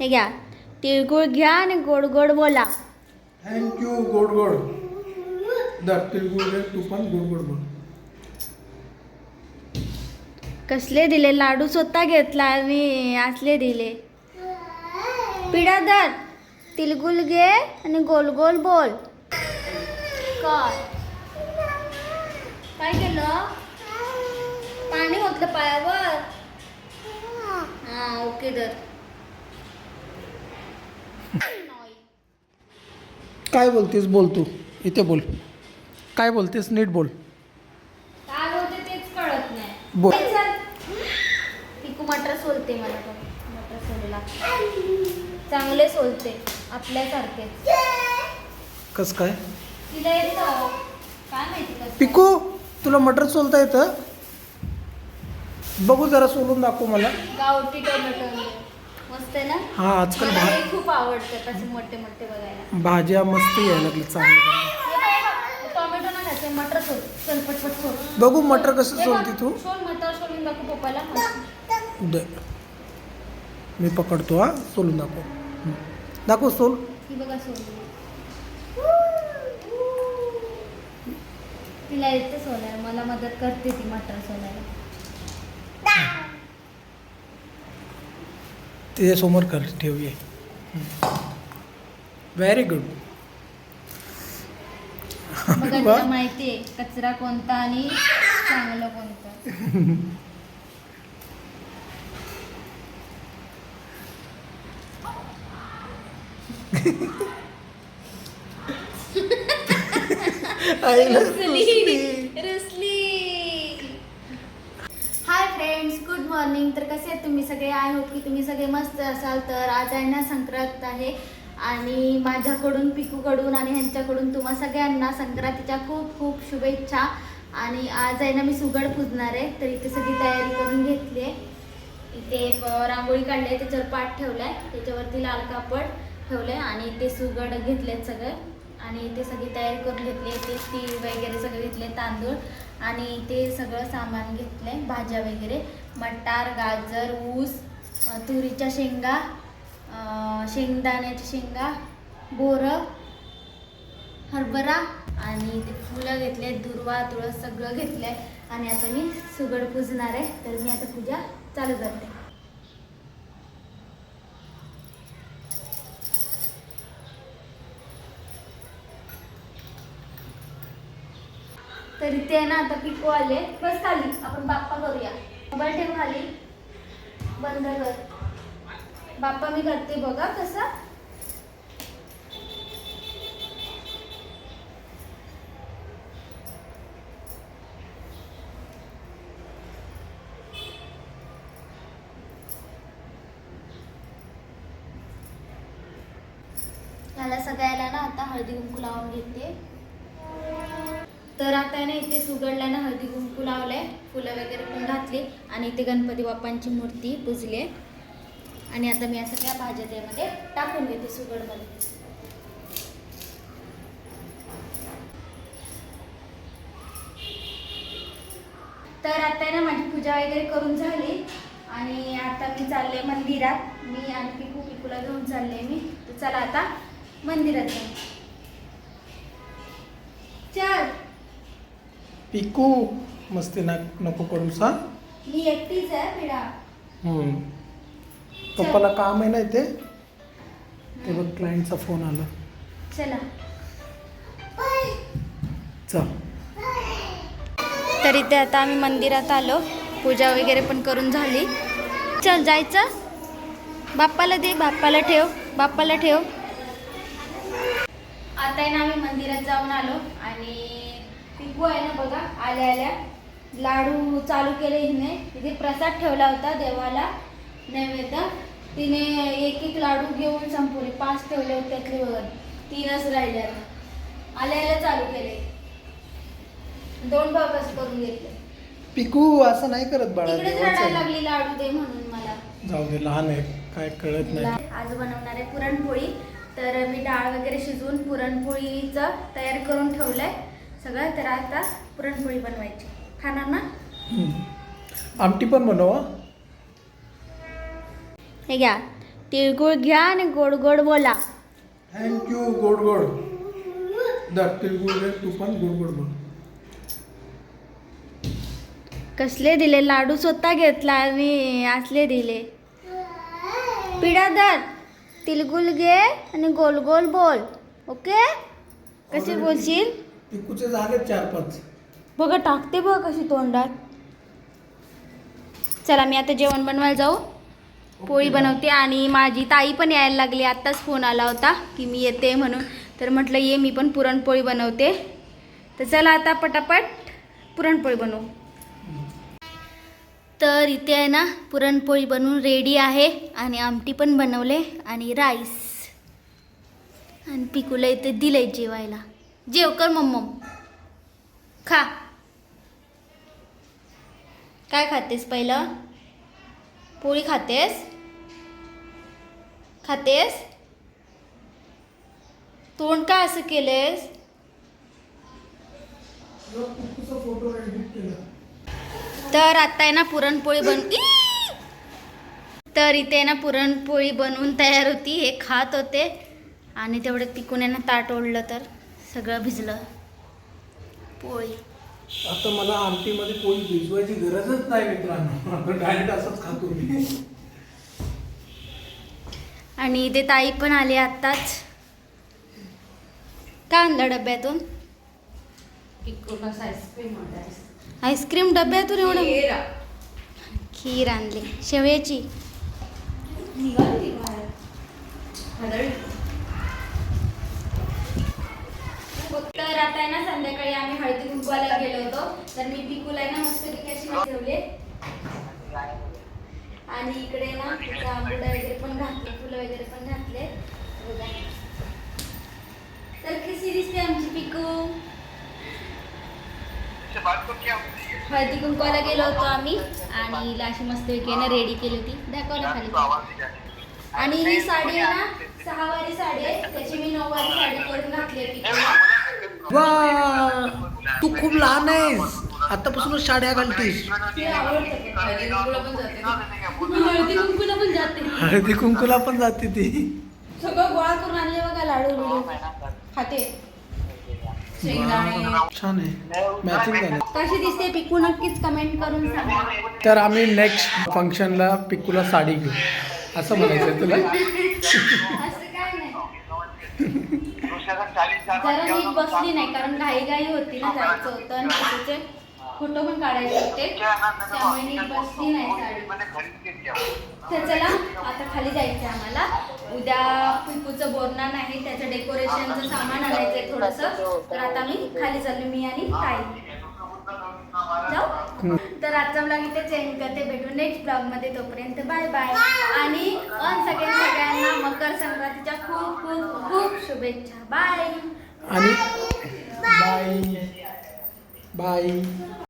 हे घ्या. तिळगुळ घ्या आणि गोड गोड बोला. थँक्यू गोड गोड. दर तिळगुळ घे तू पण गोड गोड बोल. कसले दिले? लाडू स्वतः घेतला आणि असले दिले. पिढा दर तिळगुळ घे आणि गोल गोल बोल. काय? काय केलं? पाणी होतलं पायावर? हा ओके दर. काय बोलतेस बोल तू. इथे बोल. काय बोलतेस? नीट बोल. काय होते तेच कळत नाही. बोल. पिकू मटर सोलते मला पण मटर सोलला चांगले सोलते. आपल्यासारखे. कस काय? तिला येतं काय माहिती कसं पिकू तुला मटर सोलता येतं? बघू जरा सोलून दाखव मला. गावठी टोमॅटो. मस्त ना? हा आजकाल मला भा हे खूप आवडतं तसे मोठे मोठे बघायला. भाज्या मस्त यायला हे बघ, हे टोमॅटो ना खायचे मटर चल पटपट बघू मटर कसं हे बघ, सोलते तू. मटर दाखव पप्पाला. दे मी पकडतो हा सोलून दाखव. हं. दाखव सोल. ही बघा तिला येते सोलायला मला मदत करते ती मटर सोलायला. तिच्या समोर कर ठेवूये. व्हेरी गुड माहिती आहे कचरा कोणता आणि चांगलं कोणतं? हाय फ्रेंड्स गुड मॉर्निंग तर कसे आहेत तुम्ही सगळे? आय होप की तुम्ही सगळे मस्त असाल. तर आज आहे ना संक्रांत आहे. आणि माझ्याकडून पिकूकडून आणि ह्यांच्याकडून तुम्हा सगळ्यांना संक्रांतीच्या खूप खूप शुभेच्छा. आणि आज आहे ना मी सुगड पुजणार आहे. तर इथे सगळी तयारी करून घेतली आहे. इथे रांगोळी काढली आहे. त्याच्यावर पाठ ठेवला आहे त्याच्यावरती लाल कापड ठेवलं आहे आणि ते सुगड घेतलेत सगळे. आणि ते सगळी तयारी करून घेतली ते तीळ वगैरे सगळे घेतले तांदूळ आणि ते सगळं सामान घेतलंय भाज्या वगैरे मटार गाजर ऊस तुरीच्या शेंगा शेंगदाण्याच्या शेंगा बोरं हरभरा आणि ते फुलं घेतले दुर्वा तुळस सगळं घेतलंय. आणि आता मी सुगड पुजणार आहे तर मी आता पूजा चालू करते. तर इथे आहे ना आता पिको आले. बस खाली आपण बाप्पा करूया. मोबाईल ठेव खाली. बंद कर. बाप्पा मी करते बघा कसं ह्याला सगळ्याला ना आता हळदी कुंकू लावून घेते. तर आता आहे ना इथे सुगडला ना हळदी कुंकू लावलंय. फुलं वगैरे पण घातली. आणि इथे गणपती बाप्पांची मूर्ती पुजली आणि आता मी या सगळ्या भाज्या त्यामध्ये टाकून घेते सुगडमध्ये. तर आता आहे ना माझी पूजा वगैरे करून झाली. आणि आता मी चालले मंदिरात. मी आणि पिकू पिकूला घेऊन चालले मी. तर चला आता मंदिरात जाऊ. चल. पिकू मस्ती ना नको करू सा? मी एकटीच आहे पिढा हम्म. पप्पाला काम आहे ना इथे? ते बघ क्लायंटचा फोन आला. चला. चल. तर इथे आता आम्ही मंदिरात आलो. पूजा वगैरे पण करून झाली. चल जायचं? बाप्पाला दे बाप्पाला ठेव बाप्पाला ठेव. आता आहे ना आम्ही मंदिरात जाऊन आलो आणि पिकू आहे ना बघा आल्या आल्या. लाडू चालू केले हिने. तिथे प्रसाद ठेवला होता देवाला. नैवेद्य. तिने एक एक लाडू घेऊन संपवले पाच ठेवले होते त्यातले बघा. तीनच राहिले आता. आल्या आल्या चालू केले. दोन भागच करून घेतले. पिकू असं नाही करत बाळा तिकडेच रडायला. लागली लाडू दे म्हणून मला. जाऊ दे लहान आहे. काय कळत नाही. आज बनवणार आहे पुरणपोळी. तर मी डाळ वगैरे शिजवून पुरणपोळीचं तयार करून ठेवलंय. सगळं तर आता पुरणपोळी बनवायची. खाणार ना. आमटी पण बनव. हं. घ्या. तिळगुळ घ्या आणि गोड गोड बोला. थँक्यू गोड गोड. दर तिळगुळ घे तू पण गोड गोड बोल. कसले दिले? लाडू स्वतः घेतला आणि असले दिले. पिढा धर तिळगुळ घे आणि गोल गोल बोल. ओके? कसे बोलशील? पिकूचे झाले चार पाच. बघा टाकते बघ कशी तोंडात. चला मी आता जेवण बनवायला जाऊ. पोळी बनवते आणि माझी ताई पण यायला लागली. आत्ताच फोन आला होता की मी येते म्हणून. तर म्हटलं ये मी पण पुरणपोळी बनवते. तर चला आता पटापट पुरणपोळी बनवू. तर इथे आहे ना पुरणपोळी बनवून रेडी आहे. आणि आमटी पण बनवले आणि राईस. आणि पिकूला इथे दिलंय जेवायला. जेव कर मम्म खा. काय खातेस पहिलं? पोळी खातेस? खातेस? तोंड का असं केलेस तर आता आहे ना पुरणपोळी बन तर इथे आहे ना पुरणपोळी बनवून तयार होती. हे खात होते. आणि तेवढं तिकून आहे ना ताट ओढलं तर. सगळं भिजलं. पोळी. आता मला आमटीमध्ये पोळी भिजवायची गरजच नाही मित्रांनो. डायरेक्ट असंच खातो मी. आणि इथे ताई पण आली आत्ताच. काय आणलं डब्यातून? आईस्क्रीम डब्यातून एवढं? खीर. आणली. शेवयाची. तर आता आहे ना संध्याकाळी आम्ही हळदी कुंकवाला गेलो होतो. तर मी पिकूला आहे ना मस्त कशी ठेवले आणि इकडे ना तिचा आंबुडा वगैरे पण घातले फुलं वगैरे पण घातले. तर कशी दिसते आमची पिकू? हळदी कुंकवाला गेलो होतो आम्ही. आणि लाशी अशी मस्त ना रेडी केली होती. दाखवला खाली. आणि ही साडी आहे ना सहावारी साडी आहे. त्याची मी नऊवारी साडी करून घातली आहे वा तू खूप लहान आहेस. आतापासूनच साड्या घालतेस. हळदी कुंकूला पण जाते. हळदी कुंकूला पण जाते ती. सगळं गोळा करून आणले बघा लाडू बिडू. खाते. वा, छान आहे. मॅचिंग झालं. कशी दिसते पिकू? नक्कीच कमेंट करून सांगा. तर आम्ही नेक्स्ट फंक्शनला पिकूला साडी घेऊ. असं म्हणायचं तुला. असं काय नाही. जरा नीट बसली नाही कारण घाई घाई होती ना जायचं होतं आणि तिचे फोटो पण काढायचे होते त्यामुळे नीट बसली नाही साडी तर चला आता खाली जायचं आम्हाला उद्या पिकूचं बोरणार नाही त्याचं डेकोरेशनचं सामान आणायचंय थोडंसं तर आता मी खाली चाललो मी आणि ताई जाऊ तर आजचा ब्लॉग इथे चेंज करते. भेटू नेक्स्ट ब्लॉगमध्ये. तोपर्यंत बाय बाय आणि ऑन सेकंड सगळ्यांना मकर संक्रांतीच्या खूप खूप खूप शुभेच्छा. बाय आणि बाय बाय